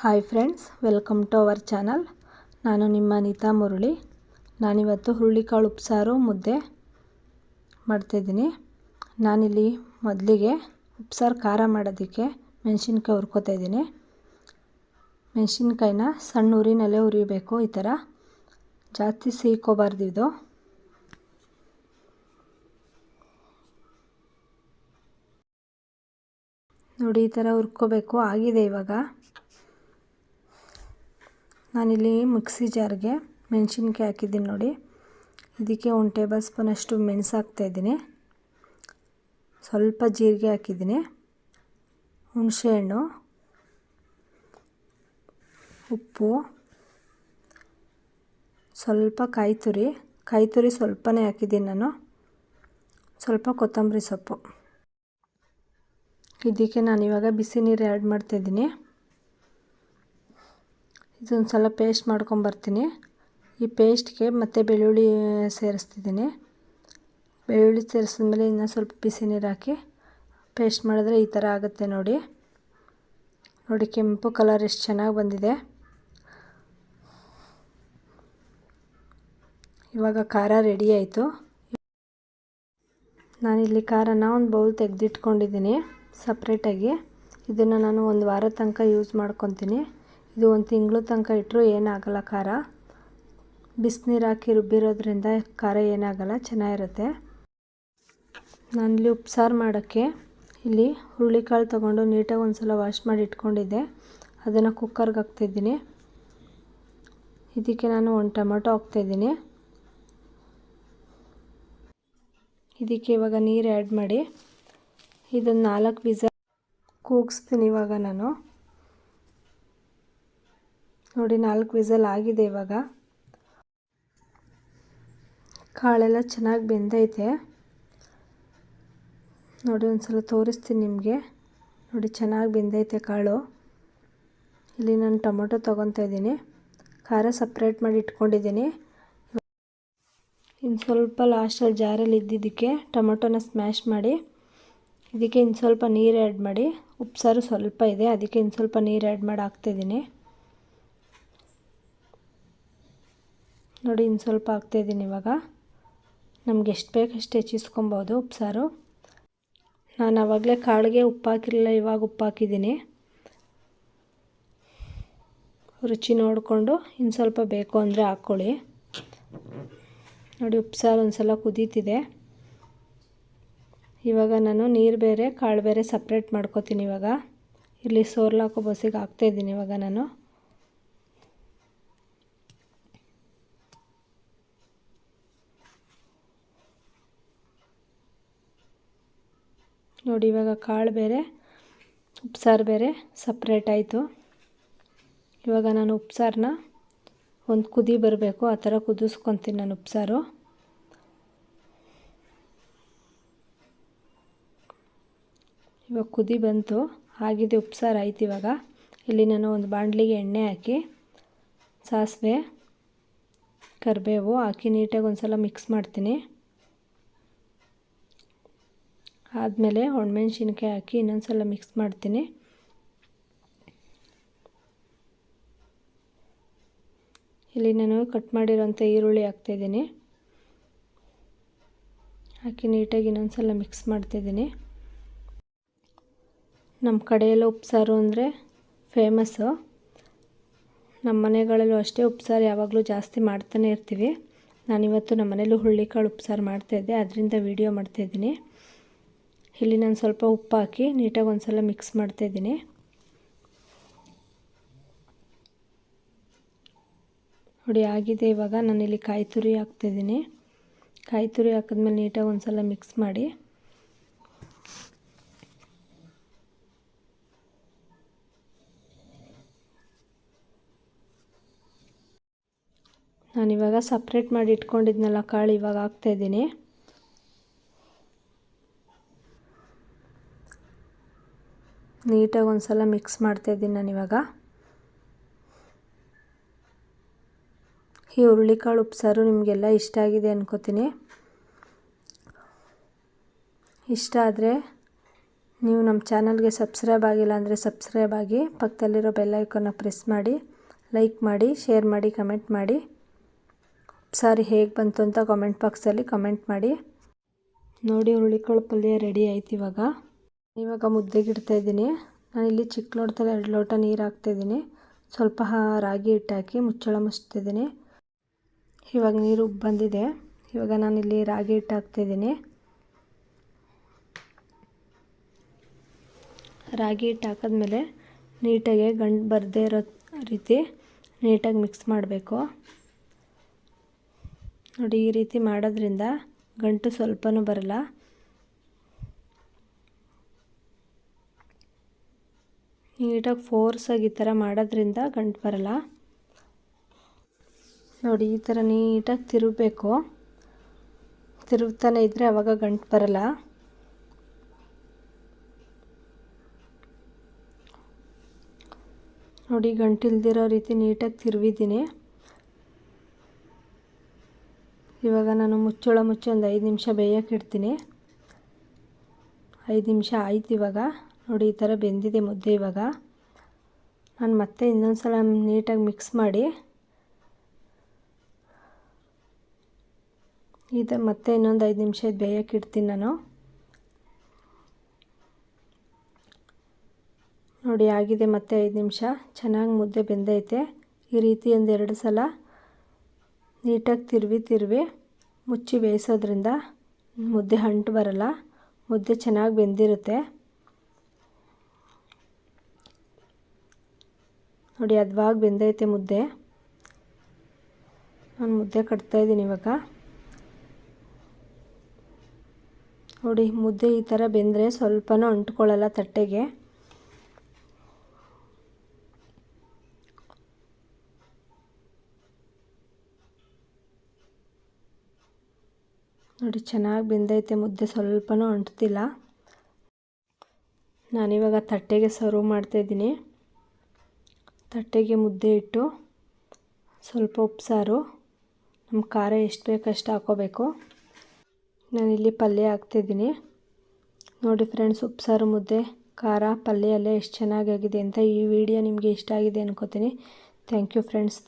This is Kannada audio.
Hi friends welcome to our channel ನಾನು ನಿಮ್ಮ ಅನಿತಾ ಮುರಳಿ. ನಾನಿವತ್ತು ಹುರುಳಿಕಾಳು ಉಪ್ಸಾರು ಮುದ್ದೆ ಮಾಡ್ತಾಯಿದ್ದೀನಿ ನಾನಿಲ್ಲಿ ಮೊದಲಿಗೆ ಉಪ್ಸಾರು ಖಾರ ಮಾಡೋದಕ್ಕೆ ಮೆಣಸಿನ್ಕಾಯಿ ಹುರ್ಕೋತಾ ಇದ್ದೀನಿ. ಮೆಣಸಿನ್ಕಾಯಿನ ಸಣ್ಣ ಊರಿನಲ್ಲೇ ಹುರಿಬೇಕು ಈ ಥರ. ಜಾಸ್ತಿ ಸೀಕೋಬಾರ್ದು ಇದು. ನೋಡಿ ಈ ಥರ ಹುರ್ಕೋಬೇಕು. ಆಗಿದೆ ಇವಾಗ. ನಾನಿಲ್ಲಿ ಮಿಕ್ಸಿ ಜಾರ್ಗೆ ಮೆಣಸಿನ್ಕಾಯಿ ಹಾಕಿದ್ದೀನಿ ನೋಡಿ. ಇದಕ್ಕೆ ಒಂದು ಟೇಬಲ್ ಸ್ಪೂನಷ್ಟು ಮೆಣಸು ಹಾಕ್ತಾಯಿದ್ದೀನಿ ಸ್ವಲ್ಪ ಜೀರಿಗೆ ಹಾಕಿದ್ದೀನಿ. ಹುಣಸೆಹಣ್ಣು ಉಪ್ಪು, ಸ್ವಲ್ಪ ಕಾಯಿ ತುರಿ ಕಾಯಿ ತುರಿ ಸ್ವಲ್ಪನೇ ಹಾಕಿದ್ದೀನಿ ನಾನು. ಸ್ವಲ್ಪ ಕೊತ್ತಂಬರಿ ಸೊಪ್ಪು. ಇದಕ್ಕೆ ನಾನಿವಾಗ ಬಿಸಿ ನೀರು ಆ್ಯಡ್ ಮಾಡ್ತಾಯಿದ್ದೀನಿ ಇದೊಂದು ಸಲ ಪೇಸ್ಟ್ ಮಾಡ್ಕೊಂಬರ್ತೀನಿ ಈ ಪೇಸ್ಟ್ಗೆ ಮತ್ತೆ ಬೆಳ್ಳುಳ್ಳಿ ಸೇರಿಸ್ತಿದ್ದೀನಿ. ಬೆಳ್ಳುಳ್ಳಿ ಸೇರಿಸಿದ್ಮೇಲೆ ಇನ್ನೂ ಸ್ವಲ್ಪ ಬಿಸಿ ನೀರು ಹಾಕಿ ಪೇಸ್ಟ್ ಮಾಡಿದ್ರೆ ಈ ಥರ ಆಗುತ್ತೆ ನೋಡಿ. ನೋಡಿ ಕೆಂಪು ಕಲರ್ ಎಷ್ಟು ಚೆನ್ನಾಗಿ ಬಂದಿದೆ. ಇವಾಗ ಖಾರ ರೆಡಿ ಆಯಿತು. ನಾನಿಲ್ಲಿ ಖಾರನ ಒಂದು ಬೌಲ್ ತೆಗೆದಿಟ್ಕೊಂಡಿದ್ದೀನಿ ಸಪ್ರೇಟಾಗಿ ಇದನ್ನು ನಾನು ಒಂದು ವಾರ ತನಕ ಯೂಸ್ ಮಾಡ್ಕೊತೀನಿ. ಇದು ಒಂದು ತಿಂಗಳು ತನಕ ಇಟ್ಟರು ಏನಾಗಲ್ಲ ಖಾರ. ಬಿಸಿನೀರು ಹಾಕಿ ರುಬ್ಬಿರೋದ್ರಿಂದ ಖಾರ ಏನಾಗಲ್ಲ, ಚೆನ್ನಾಗಿರುತ್ತೆ. ನಾನು ಇಲ್ಲಿ ಉಪ್ಸಾರು ಮಾಡೋಕ್ಕೆ ಇಲ್ಲಿ ಹುರುಳಿಕಾಳು ತೊಗೊಂಡು ನೀಟಾಗಿ ಒಂದು ಸಲ ವಾಶ್ ಮಾಡಿ ಇಟ್ಕೊಂಡಿದ್ದೆ. ಅದನ್ನು ಕುಕ್ಕರ್ಗೆ ಹಾಕ್ತಿದ್ದೀನಿ. ಇದಕ್ಕೆ ನಾನು ಒಂದು ಟೊಮೆಟೊ ಹಾಕ್ತಾಯಿದ್ದೀನಿ ಇದಕ್ಕೆ ಇವಾಗ ನೀರು ಆ್ಯಡ್ ಮಾಡಿ. ಇದನ್ನು ನಾಲ್ಕು ಬೀಜ ಕೂಗಿಸ್ತೀನಿ ಇವಾಗ ನಾನು. ನೋಡಿ, ನಾಲ್ಕು ವಿಸಲ್ ಆಗಿದೆ ಇವಾಗ. ಕಾಳೆಲ್ಲ ಚೆನ್ನಾಗಿ ಬೆಂದೈತೆ. ನೋಡಿ ಒಂದು ಸಲ ತೋರಿಸ್ತೀನಿ ನಿಮಗೆ. ನೋಡಿ, ಚೆನ್ನಾಗಿ ಬೆಂದೈತೆ ಕಾಳು. ಇಲ್ಲಿ ನಾನು ಟೊಮೊಟೊ ತೊಗೊತಾ ಇದ್ದೀನಿ. ಖಾರ ಸಪ್ರೇಟ್ ಮಾಡಿ ಇಟ್ಕೊಂಡಿದ್ದೀನಿ. ಇನ್ನು ಸ್ವಲ್ಪ ಲಾಸ್ಟಲ್ಲಿ ಜಾರಲ್ಲಿ ಇದ್ದಿದ್ದಕ್ಕೆ ಟೊಮೊಟೊನ ಸ್ಮ್ಯಾಶ್ ಮಾಡಿ, ಇದಕ್ಕೆ ಇನ್ನು ಸ್ವಲ್ಪ ನೀರು ಆ್ಯಡ್ ಮಾಡಿ. ಉಪ್ಸಾರು ಸ್ವಲ್ಪ ಇದೆ, ಅದಕ್ಕೆ ಇನ್ನು ಸ್ವಲ್ಪ ನೀರು ಆ್ಯಡ್ ಮಾಡಿ ಹಾಕ್ತಾಯಿದ್ದೀನಿ ನೋಡಿ, ಇನ್ನು ಸ್ವಲ್ಪ ಹಾಕ್ತಾಯಿದ್ದೀನಿ ಇವಾಗ. ನಮ್ಗೆ ಎಷ್ಟು ಬೇಕು ಅಷ್ಟು ಹೆಚ್ಚಿಸ್ಕೊಬೋದು ಉಪ್ಸಾರು ನಾನು ಆವಾಗಲೇ ಕಾಳಿಗೆ ಉಪ್ಪು ಹಾಕಿರಲಿಲ್ಲ, ಇವಾಗ ಉಪ್ಪು ಹಾಕಿದ್ದೀನಿ. ರುಚಿ ನೋಡಿಕೊಂಡು ಇನ್ನು ಸ್ವಲ್ಪ ಬೇಕು ಅಂದರೆ ಹಾಕ್ಕೊಳ್ಳಿ. ನೋಡಿ ಉಪ್ಸಾರು ಒಂದು ಸಲ ಕುದೀತಿದೆ. ಇವಾಗ ನಾನು ನೀರು ಬೇರೆ, ಕಾಳು ಬೇರೆ ಸಪ್ರೇಟ್ ಮಾಡ್ಕೋತೀನಿ ಇವಾಗ. ಇಲ್ಲಿ ಸೋರ್ಲಾಕೋ ಬಸ್ಸಿಗೆ ಹಾಕ್ತಾಯಿದ್ದೀನಿ ಇವಾಗ ನಾನು. ನೋಡಿ, ಇವಾಗ ಕಾಳು ಬೇರೆ, ಉಪ್ಸಾರು ಬೇರೆ ಸಪ್ರೇಟ್ ಆಯಿತು. ಇವಾಗ ನಾನು ಉಪ್ಸಾರನ್ನ ಒಂದು ಕುದಿ ಬರಬೇಕು, ಆ ಥರ ಕುದಿಸ್ಕೊತೀನಿ ನಾನು ಉಪ್ಸಾರು. ಇವಾಗ ಕುದಿ ಬಂತು, ಆಗಿದೆ, ಉಪ್ಸಾರು ಆಯ್ತು ಇವಾಗ. ಇಲ್ಲಿ ನಾನು ಒಂದು ಬಾಣಲಿಗೆ ಎಣ್ಣೆ ಹಾಕಿ, ಸಾಸಿವೆ, ಕರಿಬೇವು ಹಾಕಿ ನೀಟಾಗಿ ಒಂದು ಸಲ ಮಿಕ್ಸ್ ಮಾಡ್ತೀನಿ. ಆದಮೇಲೆ ಒಣಮೆಣ್ಸಿನ್ಕಾಯಿ ಹಾಕಿ ಇನ್ನೊಂದು ಸಲ ಮಿಕ್ಸ್ ಮಾಡ್ತೀನಿ. ಇಲ್ಲಿ ನಾನು ಕಟ್ ಮಾಡಿರೋಂಥ ಈರುಳ್ಳಿ ಹಾಕ್ತಾಯಿದ್ದೀನಿ ಹಾಕಿ ನೀಟಾಗಿ ಇನ್ನೊಂದು ಸಲ ಮಿಕ್ಸ್ ಮಾಡ್ತಿದ್ದೀನಿ ನಮ್ಮ ಕಡೆಯೆಲ್ಲ ಉಪ್ಸಾರು ಅಂದರೆ ಫೇಮಸ್ಸು ನಮ್ಮ ಮನೆಗಳಲ್ಲೂ ಅಷ್ಟೇ ಉಪ್ಸಾರು ಯಾವಾಗಲೂ ಜಾಸ್ತಿ ಮಾಡ್ತಾನೆ ಇರ್ತೀವಿ. ನಾನಿವತ್ತು ನಮ್ಮ ಮನೇಲೂ ಹುಳ್ಳಿಕಾಳು ಉಪ್ಸಾರು ಮಾಡ್ತಾಯಿದ್ದೆ ಅದರಿಂದ ವೀಡಿಯೋ ಮಾಡ್ತಾಯಿದ್ದೀನಿ ಇಲ್ಲಿ ನಾನು ಸ್ವಲ್ಪ ಉಪ್ಪು ಹಾಕಿ ನೀಟಾಗಿ ಒಂದು ಸಲ ಮಿಕ್ಸ್ ಮಾಡ್ತಾಯಿದ್ದೀನಿ ನೋಡಿ, ಆಗಿದೆ ಇವಾಗ. ನಾನಿಲ್ಲಿ ಕಾಯಿ ತುರಿ ಹಾಕ್ತಾಯಿದ್ದೀನಿ ಕಾಯಿ ತುರಿ ಹಾಕಿದ್ಮೇಲೆ ನೀಟಾಗಿ ಒಂದು ಸಲ ಮಿಕ್ಸ್ ಮಾಡಿ. ನಾನಿವಾಗ ಸಪ್ರೇಟ್ ಮಾಡಿ ಇಟ್ಕೊಂಡಿದ್ನಲ್ಲ, ಕಾಳು ಇವಾಗ ಹಾಕ್ತಾಯಿದ್ದೀನಿ ನೀಟಾಗಿ ಒಂದು ಸಲ ಮಿಕ್ಸ್ ನಾನು ಇವಾಗ. ಈ ಹುರುಳಿಕಾಳು ಉಪ್ಸಾರು ನಿಮಗೆಲ್ಲ ಇಷ್ಟ ಆಗಿದೆ ಅನ್ಕೋತೀನಿ. ಇಷ್ಟ ಆದರೆ ನೀವು ನಮ್ಮ ಚಾನಲ್ಗೆ ಸಬ್ಸ್ಕ್ರೈಬ್ ಆಗಿಲ್ಲ ಅಂದರೆ ಸಬ್ಸ್ಕ್ರೈಬ್ ಆಗಿ, ಪಕ್ಕದಲ್ಲಿರೋ ಬೆಲ್ಲೈಕನ್ನ ಪ್ರೆಸ್ ಮಾಡಿ ಲೈಕ್ ಮಾಡಿ ಶೇರ್ ಮಾಡಿ ಕಮೆಂಟ್ ಮಾಡಿ. ಸಾರಿ ಹೇಗೆ ಬಂತು ಅಂತ ಕಾಮೆಂಟ್ ಬಾಕ್ಸಲ್ಲಿ ಕಮೆಂಟ್ ಮಾಡಿ. ನೋಡಿ ಹುರುಳಿಕಾಳು ಪಲ್ಯ ರೆಡಿ ಆಯ್ತು ಇವಾಗ. ಇವಾಗ ಮುದ್ದೆಗೆ ಇಡ್ತಾಯಿದ್ದೀನಿ ನಾನಿಲ್ಲಿ ಚಿಕ್ಕ ಲೋಟದಲ್ಲಿ ಎರಡು ಲೋಟ ನೀರು ಹಾಕ್ತಾಯಿದ್ದೀನಿ ಸ್ವಲ್ಪ ರಾಗಿ ಹಿಟ್ಟು ಹಾಕಿ ಮುಚ್ಚಳ ಮುಚ್ತಿದ್ದೀನಿ ಇವಾಗ ನೀರು ಬಂದಿದೆ. ಇವಾಗ ನಾನಿಲ್ಲಿ ರಾಗಿ ಹಿಟ್ಟು ಹಾಕ್ತಾಯಿದ್ದೀನಿ ರಾಗಿ ಹಿಟ್ಟು ಹಾಕಿದ್ಮೇಲೆ ನೀಟಾಗಿ ಗಂಟು ಬರದೇ ಇರೋ ರೀತಿ ನೀಟಾಗಿ ಮಿಕ್ಸ್ ಮಾಡಬೇಕು. ನೋಡಿ ಈ ರೀತಿ ಮಾಡೋದ್ರಿಂದ ಗಂಟು ಸ್ವಲ್ಪನೂ ಬರಲ್ಲ. ನೀಟಾಗಿ ಫೋರ್ಸಾಗಿ ಈ ಥರ ಮಾಡೋದ್ರಿಂದ ಗಂಟು ಬರಲ್ಲ. ನೋಡಿ, ಈ ಥರ ನೀಟಾಗಿ ತಿರುಗಬೇಕು. ತಿರುಗ್ತಾನೆ ಇದ್ದರೆ ಅವಾಗ ಗಂಟು ಬರಲ್ಲ. ನೋಡಿ, ಗಂಟು ಇಲ್ದಿರೋ ರೀತಿ ನೀಟಾಗಿ ತಿರುವಿದ್ದೀನಿ. ಇವಾಗ ನಾನು ಮುಚ್ಚೋಳ ಮುಚ್ಚಿ ಒಂದು ಐದು ನಿಮಿಷ ಬೇಯಕ್ಕೆ ಇಡ್ತೀನಿ. ಐದು ನಿಮಿಷ ಆಯ್ತು ಇವಾಗ. ನೋಡಿ ಈ ಥರ ಬೆಂದಿದೆ ಮುದ್ದೆ ಇವಾಗ. ನಾನು ಮತ್ತೆ ಇನ್ನೊಂದು ಸಲ ನೀಟಾಗಿ ಮಿಕ್ಸ್ ಮಾಡಿ. ಈ ಥರ ಮತ್ತೆ ಇನ್ನೊಂದು ಐದು ನಿಮಿಷ ಬೇಯಕ್ಕೆ ಇಡ್ತೀನಿ ನಾನು. ನೋಡಿ ಆಗಿದೆ ಮತ್ತೆ ಐದು ನಿಮಿಷ. ಚೆನ್ನಾಗಿ ಮುದ್ದೆ ಬೆಂದೈತೆ. ಈ ರೀತಿ ಒಂದು ಎರಡು ಸಲ ನೀಟಾಗಿ ತಿರುವಿ ತಿರುವಿ ಮುಚ್ಚಿ ಬೇಯಿಸೋದ್ರಿಂದ ಮುದ್ದೆ ಅಂಟು ಬರಲ್ಲ. ಮುದ್ದೆ ಚೆನ್ನಾಗಿ ಬೆಂದಿರುತ್ತೆ. ನೋಡಿ ಹದ್ವಾಗಿ ಬೆಂದೈತೆ ಮುದ್ದೆ. ನಾನು ಮುದ್ದೆ ಕಟ್ತಾ ಇದ್ದೀನಿ ಇವಾಗ. ನೋಡಿ, ಮುದ್ದೆ ಈ ಥರ ಬೆಂದರೆ ಸ್ವಲ್ಪನೂ ಅಂಟ್ಕೊಳ್ಳಲ್ಲ ತಟ್ಟೆಗೆ. ನೋಡಿ, ಚೆನ್ನಾಗಿ ಬೆಂದೈತೆ ಮುದ್ದೆ, ಸ್ವಲ್ಪನೂ ಅಂಟ್ತಿಲ್ಲ. ನಾನಿವಾಗ ತಟ್ಟೆಗೆ ಸರ್ವ್ ಮಾಡ್ತಾಯಿದ್ದೀನಿ ತಟ್ಟೆಗೆ ಮುದ್ದೆ ಇಟ್ಟು ಸ್ವಲ್ಪ ಉಪ್ಸಾರು. ನಮ್ಮ ಖಾರ ಎಷ್ಟು ಬೇಕಷ್ಟು ಹಾಕೋಬೇಕು. ನಾನಿಲ್ಲಿ ಪಲ್ಯ ಹಾಕ್ತಿದ್ದೀನಿ. ನೋಡಿ ಫ್ರೆಂಡ್ಸ್, ಉಪ್ಸಾರು, ಮುದ್ದೆ, ಖಾರ, ಪಲ್ಯ ಎಲ್ಲ ಎಷ್ಟು ಚೆನ್ನಾಗಾಗಿದೆ ಅಂತ ಈ ವಿಡಿಯೋ ನಿಮಗೆ ಇಷ್ಟ ಆಗಿದೆ ಅನ್ಕೋತೀನಿ. Thank you friends.